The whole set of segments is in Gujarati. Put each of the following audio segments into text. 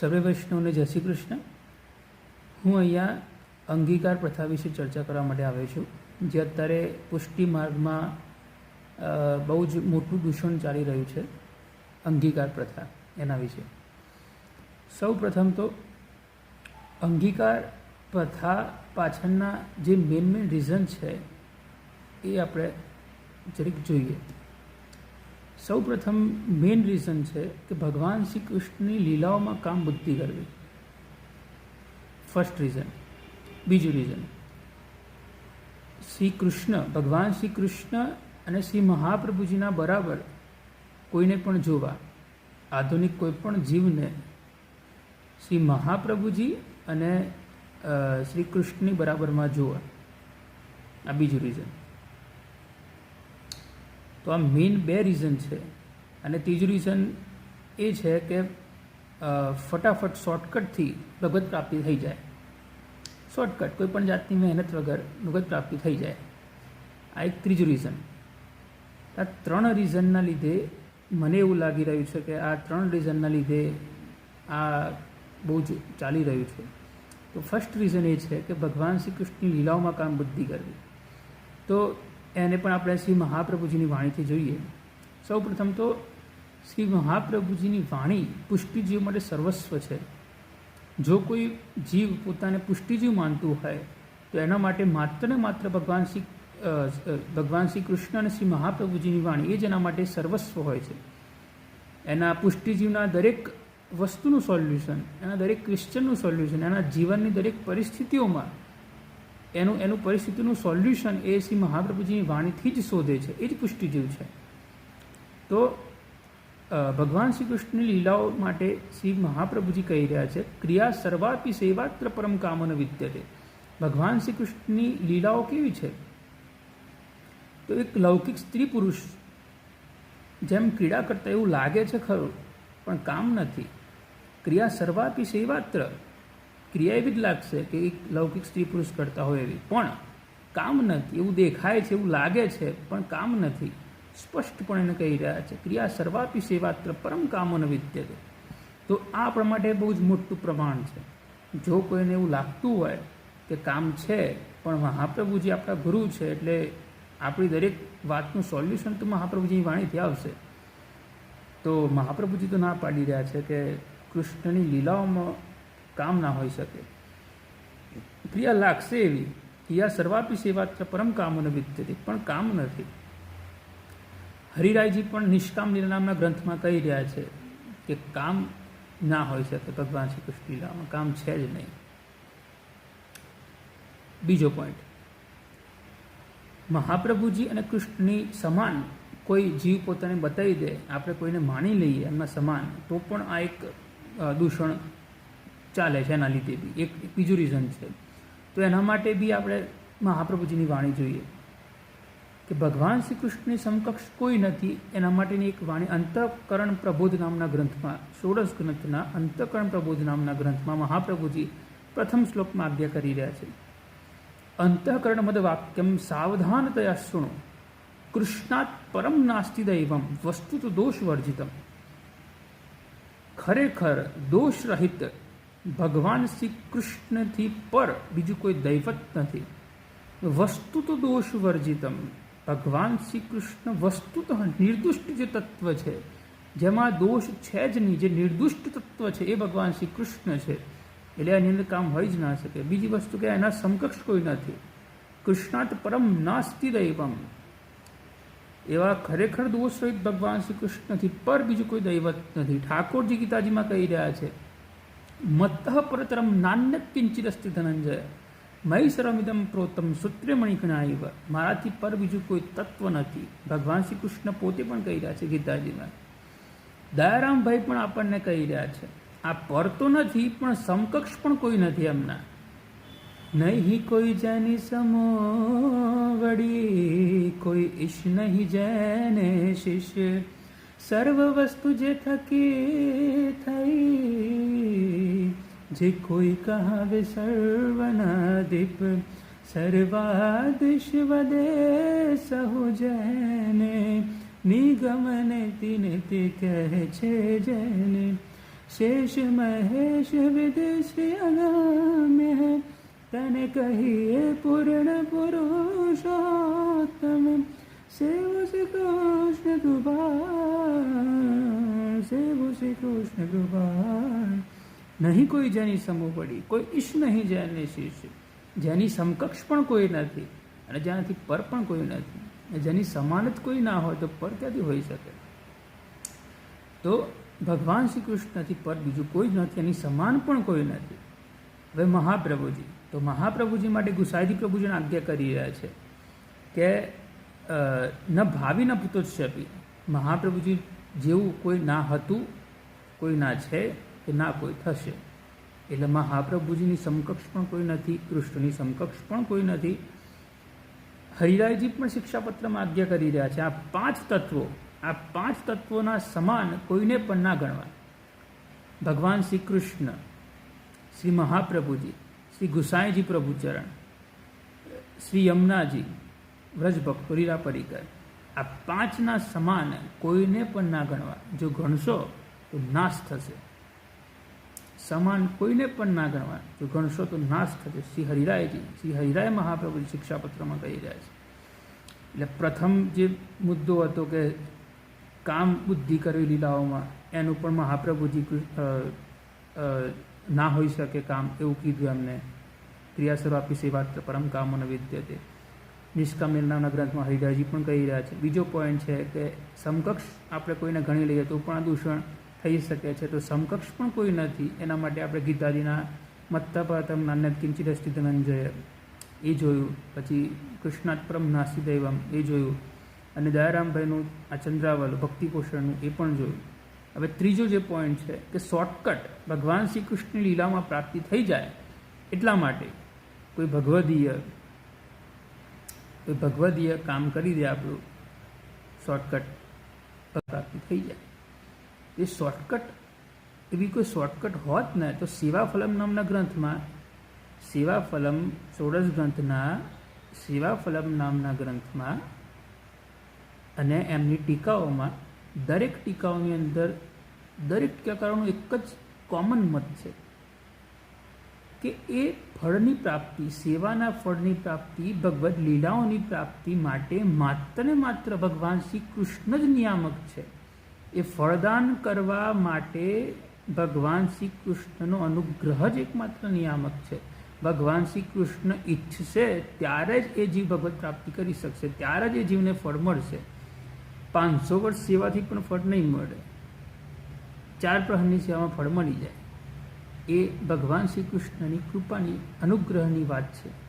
સર્વે વૈષ્ણવને જય શ્રી કૃષ્ણ. હું અહીંયા અંગીકાર પ્રથા વિશે ચર્ચા કરવા માટે આવ્યો છું. જે અત્યારે પુષ્ટિ માર્ગમાં બહુ જ મોટું દૂષણ ચાલી રહ્યું છે, અંગીકાર પ્રથા એના વિશે. સૌ પ્રથમ તો અંગીકાર પ્રથા પાછળના જે મેન મેન રીઝન છે એ આપણે જરીક જોઈએ. સૌ પ્રથમ મેઇન રીઝન છે કે ભગવાન શ્રી કૃષ્ણની લીલાઓમાં કામ બુદ્ધિ કરવી. ફર્સ્ટ રીઝન બીજું રીઝન શ્રી કૃષ્ણ, ભગવાન શ્રી કૃષ્ણ અને શ્રી મહાપ્રભુજીના બરાબર કોઈને પણ જોવા, આધુનિક કોઈ પણ જીવને, શ્રી મહાપ્રભુજી અને શ્રી કૃષ્ણની બરાબરમાં જોવા. આ બીજું રીઝન તો આ મેઇન બે રીઝન છે. અને ત્રીજું રીઝન એ છે કે ફટાફટ શોર્ટકટથી ભગવત પ્રાપ્તિ થઈ જાય. શોર્ટકટ કોઈ પણ જાતની મહેનત વગર ભગવત પ્રાપ્તિ થઈ જાય. આ એક ત્રીજું રીઝન આ ત્રણ રીઝનના લીધે મને એવું લાગી રહ્યું છે કે આ ત્રણ રીઝનના લીધે આ બહુ જ ચાલી રહ્યું છે. તો ફર્સ્ટ રીઝન એ છે કે ભગવાન શ્રી કૃષ્ણની લીલાઓમાં કામ બુદ્ધિ કરવી. તો એને પણ આપણે શ્રી મહાપ્રભુજીની વાણીથી જોઈએ. સૌ પ્રથમ તો શ્રી મહાપ્રભુજીની વાણી પુષ્ટિજીવ માટે સર્વસ્વ છે. જો કોઈ જીવ પોતાને પુષ્ટિજીવ માનતું હોય, તો એના માટે માત્ર ને માત્ર ભગવાન શ્રી ભગવાન શ્રી કૃષ્ણ અને શ્રી મહાપ્રભુજીની વાણી એ જ એના માટે સર્વસ્વ હોય છે. એના પુષ્ટિજીવના દરેક વસ્તુનું સોલ્યુશન, એના દરેક ક્રિશ્ચનનું સોલ્યુશન, એના જીવનની દરેક પરિસ્થિતિઓમાં એનું એનું પરિસ્થિતિનું સોલ્યુશન એ શ્રી મહાપ્રભુજીની વાણીથી જ શોધે છે. એ જ પુષ્ટિજીવ છે. તો ભગવાન શ્રી કૃષ્ણની લીલાઓ માટે શ્રી મહાપ્રભુજી કહી રહ્યા છે, ક્રિયા સર્વાપી સેવાત્ર પરમ કામન વિદ્યતે. ભગવાન શ્રી કૃષ્ણની લીલાઓ કેવી છે? તો એક લૌકિક સ્ત્રી પુરુષ, જેમ ક્રીડા કરતા એવું લાગે છે ખરું, પણ કામ નથી. ક્રિયા સર્વાપી સેવાત્ર ક્રિયા એવી જ લાગશે કે એક લૌકિક સ્ત્રી પુરુષ કરતા હોય એવી. પણ કામ નથી. એવું દેખાય છે, એવું લાગે છે, પણ કામ નથી. સ્પષ્ટપણે એને કહી રહ્યા છે, ક્રિયા સર્વાપી સેવાત્ર પરમ કામોને વિદ્યતે. તો આ આપણા માટે બહુ જ મોટું પ્રમાણ છે. જો કોઈને એવું લાગતું હોય કે કામ છે, પણ મહાપ્રભુજી આપણા ગુરુ છે, એટલે આપણી દરેક વાતનું સોલ્યુશન તો મહાપ્રભુજીની વાણીથી આવશે. તો મહાપ્રભુજી તો ના પાડી રહ્યા છે કે કૃષ્ણની લીલાઓમાં કામ ના હોઈ શકે. ક્રિયા લાગશે એવી ક્રિયા સર્વાપી સેવા પરમ કામોને વિદ્યતે, પણ કામ નથી. હરિરાયજી પણ નિષ્કામ નિર્ણામના ગ્રંથમાં કહી રહ્યા છે કે કામ ના હોઈ શકે ભગવાન શ્રી કૃષ્ણ લીલામાં. કામ છે જ નહીં. બીજો પોઈન્ટ મહાપ્રભુજી અને કૃષ્ણની સમાન કોઈ જીવ પોતાને બતાવી દે, આપણે કોઈને માની લઈએ એમના સમાન, તો પણ આ એક દૂષણ ચાલે છે એના લીધે બી. એક બીજું રીઝન છે. તો એના માટે બી આપણે મહાપ્રભુજીની વાણી જોઈએ કે ભગવાન શ્રી કૃષ્ણની સમકક્ષ કોઈ નથી. એના માટેની એક વાણી અંતઃકરણ પ્રબોધ નામના ગ્રંથમાં, ષોડશ ગ્રંથના અંતઃકરણ પ્રબોધ નામના ગ્રંથમાં મહાપ્રભુજી પ્રથમ શ્લોકમાં આજ્ઞા કરી રહ્યા છે. અંતઃકરણ મદ વાક્યમ સાવધાનતયા શૃણુ. કૃષ્ણાત પરમ નાસ્તિ દૈવમ વસ્તુ તો દોષ વર્જિતમ. ખરેખર દોષ રહિત ભગવાન શ્રી કૃષ્ણથી પર બીજું કોઈ દૈવત નથી. વસ્તુ તો દોષ વર્જિતમ ભગવાન શ્રી કૃષ્ણ વસ્તુત નિર્દુષ્ટ જે તત્વ છે, જેમાં દોષ છે જ નહીં, જે નિર્દુષ્ટ તત્વ છે એ ભગવાન શ્રી કૃષ્ણ છે. એટલે એની અંદર કામ હોઈ જ ના શકે. બીજી વસ્તુ કે એના સમકક્ષ કોઈ નથી. કૃષ્ણાત પરમ નાસ્તિ દૈવમ. એવા ખરેખર દોષ રહિત ભગવાન શ્રી કૃષ્ણથી પર બીજું કોઈ દૈવત નથી. ઠાકોરજી ગીતાજીમાં કહી રહ્યા છે મત્તઃ પરતરમ નાન્યત કિંચિદસ્તિ ધનંજય મય સર્વમિદમ પ્રોતમ સૂત્રમણિકણા એવ મારાથી પર બીજું કોઈ તત્વ નથી ભગવાન શ્રી કૃષ્ણ પોતે પણ કહી રહ્યા છે ગીતાજીમાં દયારામભાઈ પણ આપણને કહી રહ્યા છે આ પર તો નથી પણ સમકક્ષ પણ કોઈ નથી એમના નહીં કોઈ જેની સમો વળી કોઈ ઈશ નહીં જેને શિષ્ય સર્વ વસ્તુ જે થકી થઈ જે કોઈ કહાવે સર્વના દીપ સર્વાદિશ વદે સહુ જેને નિગમને તિને તે કહે છે જેને શેષ મહેશ વિદેશ અગમ્ય હે તને કહીએ પૂર્ણ પુરુષોત્તમ સેવ શ્રી કૃષ્ણ કૃપા નહીં કોઈ જેની સમૂહ પડી, કોઈ ઈશ નહીં જેને શિષ્ય જેની સમકક્ષ પણ કોઈ નથી અને જેનાથી પર પણ કોઈ નથી. જેની સમાન જ કોઈ ના હોય તો પર ક્યાંથી હોઈ શકે? તો ભગવાન શ્રી કૃષ્ણથી પર બીજું કોઈ જ નથી, એની સમાન પણ કોઈ નથી. હવે મહાપ્રભુજી, તો મહાપ્રભુજી માટે ગુસાઈજી પ્રભુજીને આજ્ઞા કરી રહ્યા છે કે ન ભાવિ ન પુતોત્સપી મહાપ્રભુજી જેવું કોઈ ના હતું, કોઈ ના છે કે ના કોઈ થશે. એટલે મહાપ્રભુજીની સમકક્ષ પણ કોઈ નથી, કૃષ્ણની સમકક્ષ પણ કોઈ નથી. હરિરાયજી પણ શિક્ષાપત્રમાં આજ્ઞા કરી રહ્યા છે, આ પાંચ તત્વો, આ પાંચ તત્વોના સમાન કોઈને પણ ના ગણવા ભગવાન શ્રી કૃષ્ણ, શ્રી મહાપ્રભુજી, શ્રી ગુસાઈજી પ્રભુચરણ, શ્રી યમુનાજી વ્રજભક્ત રીરા પરિકર, આ પાંચના સમાન કોઈને પણ ના ગણવા જો ગણશો, તો નાશ થશે. સમાન કોઈને પણ ના ગણવા જો ગણશો તો નાશ થશે. શ્રી હરિરાયજી, શ્રી હરિરાય મહાપ્રભુજી શિક્ષાપત્રમાં કહી રહ્યા છે. એટલે પ્રથમ જે મુદ્દો હતો કે કામ બુદ્ધિ કરવી લીલાઓમાં, એનું પણ મહાપ્રભુજી ના હોઈ શકે કામ એવું કીધું એમને. ક્રિયા સર્વાપી સેવા પરમ કામો ન વિદ્યતે નિષ્કામ નામના ગ્રંથમાં હરિરાયજી પણ કહી રહ્યા છે. બીજો પોઈન્ટ છે કે સમકક્ષ આપણે કોઈને ગણી લઈએ તો પણ આ દૂષણ થઈ શકે છે. તો સમકક્ષ પણ કોઈ નથી. એના માટે આપણે ગીતાજીના મત્તપાતમ નાન્યત કિંચિત અસ્તિ ધનંજય એ જોયું. પછી કૃષ્ણાત્પરમ નાસી દૈવમ એ જોયું. અને દયારામભાઈનું આ ચંદ્રાવલ ભક્તિ પોષણનું એ પણ જોયું. હવે ત્રીજો જે પોઈન્ટ છે કે શોર્ટકટ ભગવાન શ્રી કૃષ્ણની લીલામાં પ્રાપ્તિ થઈ જાય એટલા માટે કોઈ ભગવદીય કોઈ ભગવદીય કામ કરી દે આપણું શોર્ટકટ પ્રાપ્તિ થઈ જાય. એ શોર્ટકટ એવી કોઈ શોર્ટકટ હોત ને, તો સેવાફલમ નામના ગ્રંથમાં સેવાફલમ ષોડશ ગ્રંથના સેવાફલમ નામના ગ્રંથમાં અને એમની ટીકાઓમાં, દરેક ટીકાઓની અંદર, દરેક ટીકાકારોનું એક જ કોમન મત છે કે એ ફળની પ્રાપ્તિ, સેવાના ફળની પ્રાપ્તિ, ભગવદ લીલાઓની પ્રાપ્તિ માટે માત્ર ને માત્ર ભગવાન શ્રી કૃષ્ણ જ નિયામક છે. એ ફળદાન કરવા માટે ભગવાન શ્રી કૃષ્ણનો અનુગ્રહ જ એકમાત્ર નિયામક છે. ભગવાન શ્રી કૃષ્ણ ઈચ્છશે ત્યારે જ એ જીવ ભગવત પ્રાપ્તિ કરી શકશે, ત્યારે જ એ જીવને ફળ મળશે. પાંચસો વર્ષ સેવાથી પણ ફળ નહીં મળે. ચાર પ્રહરની સેવામાં ફળ મળી જાય. એ ભગવાન શ્રી કૃષ્ણની કૃપાની, અનુગ્રહની વાત છે.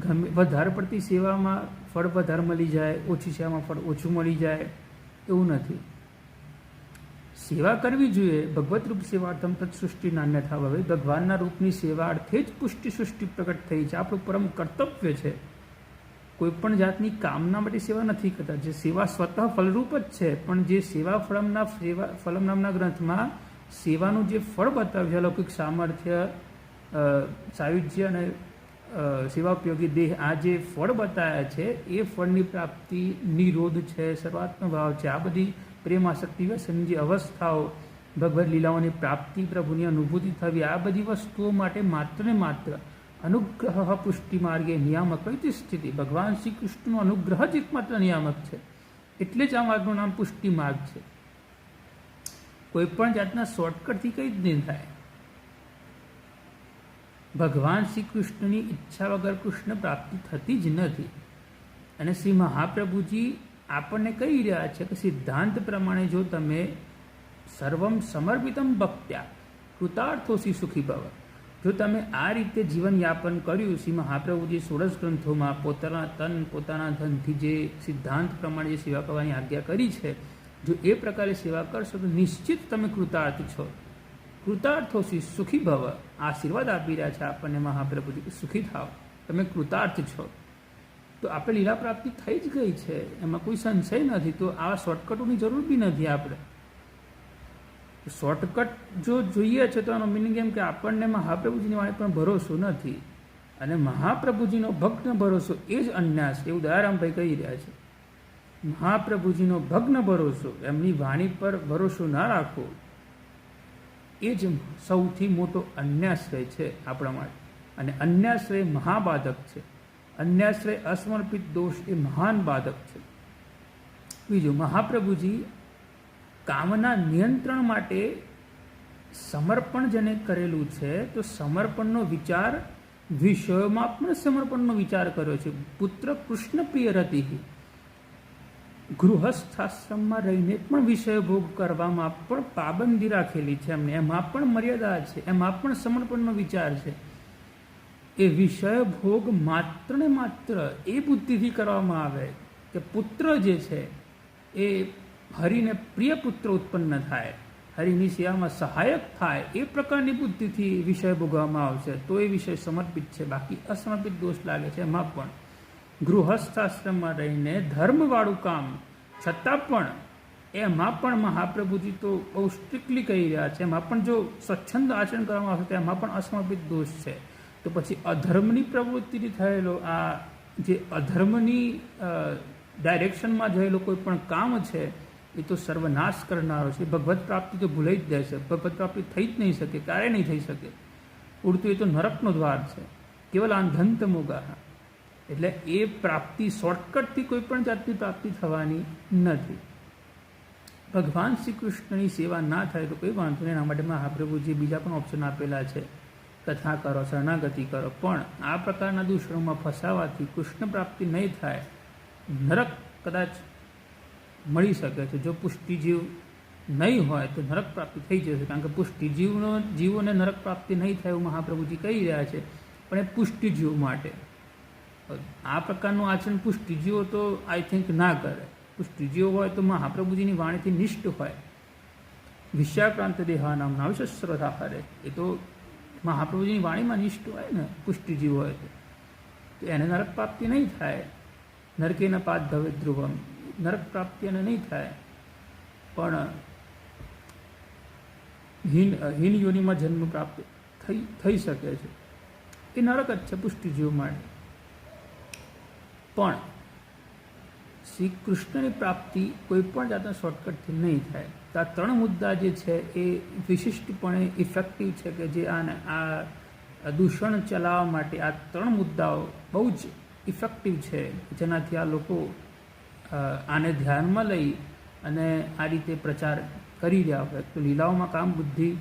ગમે, વધારે પડતી સેવામાં ફળ વધારે મળી જાય, ઓછી સેવામાં ફળ ઓછું મળી જાય, એવું નથી. સેવા કરવી જોઈએ. ભગવત રૂપ સેવાર્થમ તત્ સૃષ્ટિ નાન્યથા હવે ભગવાનના રૂપની સેવા અર્થે જ પુષ્ટિ સૃષ્ટિ પ્રગટ થઈ છે. આપણું પરમ કર્તવ્ય છે. કોઈ પણ જાતની કામના માટે સેવા નથી કરતા. જે સેવા સ્વતઃ ફલરૂપ જ છે. પણ જે સેવા ફળમના સેવા ફલમ નામના ગ્રંથમાં સેવાનું જે ફળ બતાવ્યું છે, અલૌકિક સામર્થ્ય સાયુજ્ય અને સેવા ઉપયોગી દેહ, આ જે ફળ બતાવ્યા છે, એ ફળની પ્રાપ્તિ નિરોધ છે સર્વાત્મ ભાવ છે. આ બધી પ્રેમ આસક્તિ જે અવસ્થાઓ, ભગવદ્ લીલાઓની પ્રાપ્તિ, પ્રભુની અનુભૂતિ થવી, આ બધી વસ્તુઓ માટે માત્ર ને માત્ર અનુગ્રહ પુષ્ટિ માર્ગે નિયામક કઈ સ્થિતિ. ભગવાન શ્રી કૃષ્ણનો અનુગ્રહ જ એકમાત્ર નિયામક છે. એટલે જ આ માર્ગનું નામ પુષ્ટિ માર્ગ છે. કોઈ પણ જાતના શોર્ટકટથી કંઈ જ નહીં થાય. ભગવાન શ્રી કૃષ્ણની ઈચ્છા વગર કૃષ્ણ પ્રાપ્તિ થતી જ નથી. અને શ્રી મહાપ્રભુજી આપણને કહી રહ્યા છે કે સિદ્ધાંત પ્રમાણે જો તમે સર્વમ સમર્પિતમ ભક્ત્યા કૃતાર્થોસી સુખી ભવ. જો તમે આ રીતે જીવનયાપન કર્યું, શ્રી મહાપ્રભુજી સોળસ ગ્રંથોમાં પોતાના તન, પોતાના ધનથી જે સિદ્ધાંત પ્રમાણે જે સેવા કરવાની આજ્ઞા કરી છે, જો એ પ્રકારે સેવા કરશો તો નિશ્ચિત તમે કૃતાર્થ છો. કૃતાર્થોસી સુખી ભવ આશીર્વાદ આપી રહ્યા છે આપણને મહાપ્રભુજી સુખી થાવ. તમે કૃતાર્થ છો. તો આપણે લીલા પ્રાપ્તિ થઈ જ ગઈ છે. એમાં કોઈ સંશય નથી. તો આવા શોર્ટકટોની જરૂર બી નથી આપણે. શોર્ટકટ જો જોઈએ છે તો આનો મિનિંગ એમ કે આપણને મહાપ્રભુજીની વાણી પણ ભરોસો નથી. અને મહાપ્રભુજીનો ભગ્ન ભરોસો એ જ અન્યાસ એવું દયારામભાઈ કહી રહ્યા છે. મહાપ્રભુજીનો ભગ્ન ભરોસો, એમની વાણી પર ભરોસો ના રાખવો એ જ સૌથી મોટો અન્યાશ્રય છે આપણા માટે. અને અન્યાશ્રય મહાબાધક છે. અન્યાશ્રય અસમર્પિત દોષ એ મહાન બાધક છે. બીજું, મહાપ્રભુજી કામના નિયંત્રણ માટે સમર્પણ જેને કરેલું છે, તો સમર્પણનો વિચાર વિષયોમાં પણ સમર્પણનો વિચાર કર્યો છે. પુત્ર કૃષ્ણ પ્રિય રતિ ગૃહસ્થાશ્રમમાં રહીને પણ વિષય ભોગ કરવામાં પણ પાબંદી રાખેલી છે એમને. એમાં પણ મર્યાદા છે, એમાં પણ સમર્પણનો વિચાર છે. એ વિષય ભોગ માત્ર ને માત્ર એ બુદ્ધિથી કરવામાં આવે કે પુત્ર જે છે, એ હરિને પ્રિય પુત્ર ઉત્પન્ન થાય, હરિની સેવામાં સહાયક થાય, એ પ્રકારની બુદ્ધિથી વિષય ભોગવામાં આવશે. તો એ વિષય સમર્પિત છે, બાકી અસમર્પિત દોષ લાગે છે એમાં પણ. ગૃહસ્થાશ્રમમાં રહીને ધર્મવાળું કામ છતાં પણ એમાં પણ મહાપ્રભુજી તો બહુ સ્ટ્રિક્ટલી કહી રહ્યા છે. એમાં પણ જો સ્વચ્છંદ આચરણ કરવામાં આવશે તો એમાં પણ અસમર્પિત દોષ છે. તો પછી અધર્મની પ્રવૃત્તિથી થયેલો આ જે અધર્મની ડાયરેક્શનમાં જયેલો કોઈ પણ કામ છે, એ તો સર્વનાશ કરનારો છે. ભગવત પ્રાપ્તિ તો ભૂલાઈ જ જાય છે. ભગવત પ્રાપ્તિ થઈ જ નહીં શકે, ક્યારે નહીં થઈ શકે? ઉડતું એ તો નરકનો દ્વાર છે. કેવલ આંધંત મોગાહા. એટલે એ પ્રાપ્તિ શોર્ટકટથી કોઈ પણ જાતની પ્રાપ્તિ થવાની નથી. ભગવાન શ્રી કૃષ્ણની સેવા ના થાય તો કોઈ વાંધો નહીં. એના માટે મહાપ્રભુજી બીજા પણ ઓપ્શન આપેલા છે. કથા કરો, શરણાગતિ કરો, પણ આ પ્રકારના દૂષણોમાં ફસાવાથી કૃષ્ણ પ્રાપ્તિ નહીં થાય. નરક કદાચ મળી શકે છે. જો પુષ્ટિજીવ નહીં હોય તો નરક પ્રાપ્તિ થઈ જશે, કારણ કે પુષ્ટિજીવનો જીવોને નરક પ્રાપ્તિ નહીં થાય એવું મહાપ્રભુજી કહી રહ્યા છે. પણ એ પુષ્ટિજીવ માટે. આ પ્રકારનું આચરણ પુષ્ટિજીવો તો આઈ થિંક ના કરે. પુષ્ટિજીવો હોય તો મહાપ્રભુજીની વાણીથી નિષ્ઠ હોય. વિષયાક્રાંત દેહાનામ નાવિશ્વશ્રદ્ધા કરે એ તો મહાપ્રભુજીની વાણીમાં નિષ્ઠ હોય ને, પુષ્ટિજીવ હોય તો એને નરક પ્રાપ્તિ નહીં થાય. નરકેના પાદ ધવે ધ્રુવમ. નરક પ્રાપ્તિ એને નહીં થાય. પણ હિન હિન યોનિમાં જન્મ પ્રાપ્ત થઈ થઈ શકે છે. એ નરક જ છે પુષ્ટિજીવ માટે. પણ શ્રી કૃષ્ણની પ્રાપ્તિ કોઈ પણ જાતના શોર્ટકટથી નહીં થાય. આ ત્રણ મુદ્દા જે છે એ વિશિષ્ટપણે ઇફેક્ટિવ છે કે જે આને આ દૂષણ ચલાવવા માટે આ ત્રણ મુદ્દાઓ બહુ જ ઇફેક્ટિવ છે. જેનાથી આ લોકો આને ધ્યાનમાં લઈ અને આ રીતે પ્રચાર કરી રહ્યા હોય. તો લીલાઓમાં કામ બુદ્ધિ,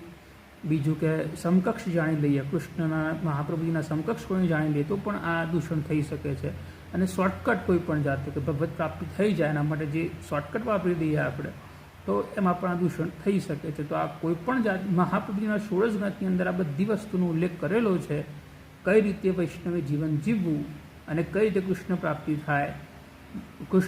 બીજું કે સમકક્ષ જાણી લઈએ. કૃષ્ણના, મહાપ્રભુજીના સમકક્ષ કોઈ જાણી લઈએ તો પણ આ દૂષણ થઈ શકે છે. અને શોર્ટકટ કોઈ પણ જાતે કે ભગવત પ્રાપ્તિ થઈ જાય એના માટે જે શોર્ટકટ વાપરી દઈએ આપણે તો એમાં પણ આ દૂષણ થઈ શકે છે. તો આ કોઈ પણ જાત મહાપ્રભુજીના ષોડશ ગ્રંથની અંદર આ બધી વસ્તુનો ઉલ્લેખ કરેલો છે. કઈ રીતે વૈષ્ણવે જીવન જીવવું અને કઈ રીતે કૃષ્ણ પ્રાપ્તિ થાય? કૃષ્ણ